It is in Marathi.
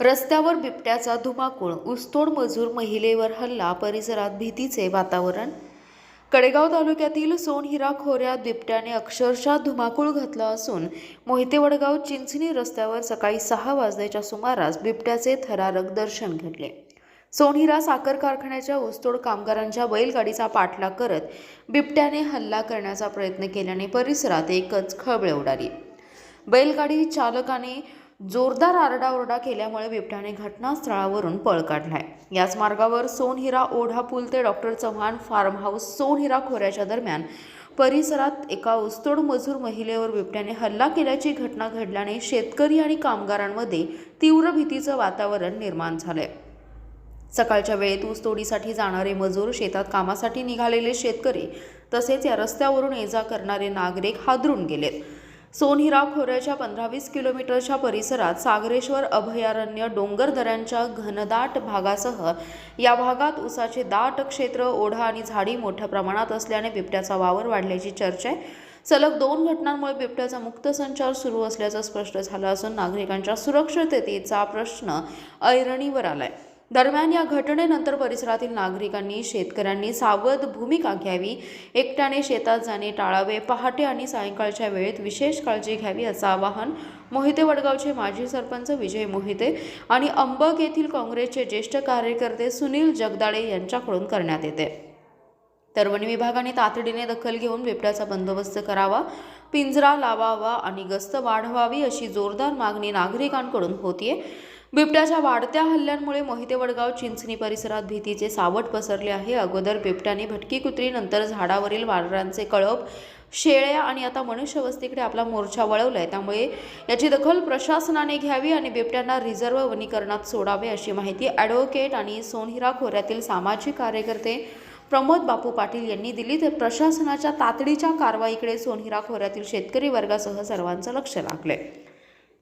रस्त्यावर बिबट्याचा धुमाकूळ ऊसतोड मजूर महिलेवर हल्ला परिसरात भीतीचे वातावरण. कडेगाव तालुक्यातील सोनहिरा खोऱ्यात बिबट्याने अक्षरशः धुमाकूळ घातला असून मोहिते वडगाव चिंचणी रस्त्यावर सकाळी सहा वाजण्याच्या सुमारास बिबट्याचे थरारक दर्शन घडले. सोनहिरा साखर कारखान्याच्या ऊसतोड कामगारांच्या बैलगाडीचा पाठलाग करत बिबट्याने हल्ला करण्याचा प्रयत्न केल्याने परिसरात एकच खळबळ उडाली. बैलगाडी चालकाने जोरदार आरडाओरडा केल्यामुळे बिबट्याने घटनास्थळावरून पळ काढलाय. याच मार्गावर सोनहिरा ओढा पूल ते doctor Chavan farm house Sonhira खोऱ्याच्या दरम्यान परिसरात एका उस्तोड मजूर महिलेवर बिबट्याने हल्ला केल्याची घटना घडल्याने शेतकरी आणि कामगारांमध्ये तीव्र भीतीचं वातावरण निर्माण झालंय. सकाळच्या वेळेत ऊसतोडीसाठी जाणारे मजूर शेतात कामासाठी निघालेले शेतकरी तसेच या रस्त्यावरून ये जा करणारे नागरिक हादरून गेलेत. सोनहिरा खोऱ्याच्या पंधरा वीस किलोमीटरच्या परिसरात सागरेश्वर अभयारण्य डोंगर दऱ्यांच्या घनदाट भागासह या भागात उसाचे दाट क्षेत्र ओढा आणि झाडी मोठ्या प्रमाणात असल्याने बिबट्याचा वावर वाढल्याची चर्चा आहे. सलग दोन घटनांमुळे बिबट्याचा मुक्त संचार सुरू असल्याचं स्पष्ट झालं असून नागरिकांच्या सुरक्षिततेचा प्रश्न ऐरणीवर आलाय. दरम्यान या घटनेनंतर परिसरातील नागरिकांनी शेतकऱ्यांनी सावध भूमिका घ्यावी एकट्याने शेतात जाणे टाळावे पहाटे आणि सायंकाळच्या वेळेत विशेष काळजी घ्यावी असं आवाहन मोहिते वडगावचे माजी सरपंच विजय मोहिते आणि अंबक येथील काँग्रेसचे ज्येष्ठ कार्यकर्ते सुनील जगदाळे यांच्याकडून करण्यात येते. तर वन विभागाने तातडीने दखल घेऊन बिबट्याचा बंदोबस्त करावा पिंजरा लावावा आणि गस्त वाढवावी अशी जोरदार मागणी नागरिकांकडून होतीये. बिबट्याच्या वाढत्या हल्ल्यांमुळे मोहिते वडगाव चिंचणी परिसरात भीतीचे सावट पसरले आहे. अगोदर बिबट्याने भटकी कुत्री नंतर झाडावरील वानरांचे कळप शेळ्या आणि आता मनुष्यवस्तीकडे आपला मोर्चा वळवलाय. त्यामुळे याची दखल प्रशासनाने घ्यावी आणि बिबट्यांना रिझर्व्ह वनीकरणात सोडावे अशी माहिती ॲडव्होकेट आणि सोनहिरा खोऱ्यातील सामाजिक कार्यकर्ते प्रमोद बापू पाटील यांनी दिली. तर प्रशासनाच्या तातडीच्या कारवाईकडे सोनहिरा खोऱ्यातील शेतकरी वर्गासह सर्वांचं लक्ष लागलंय.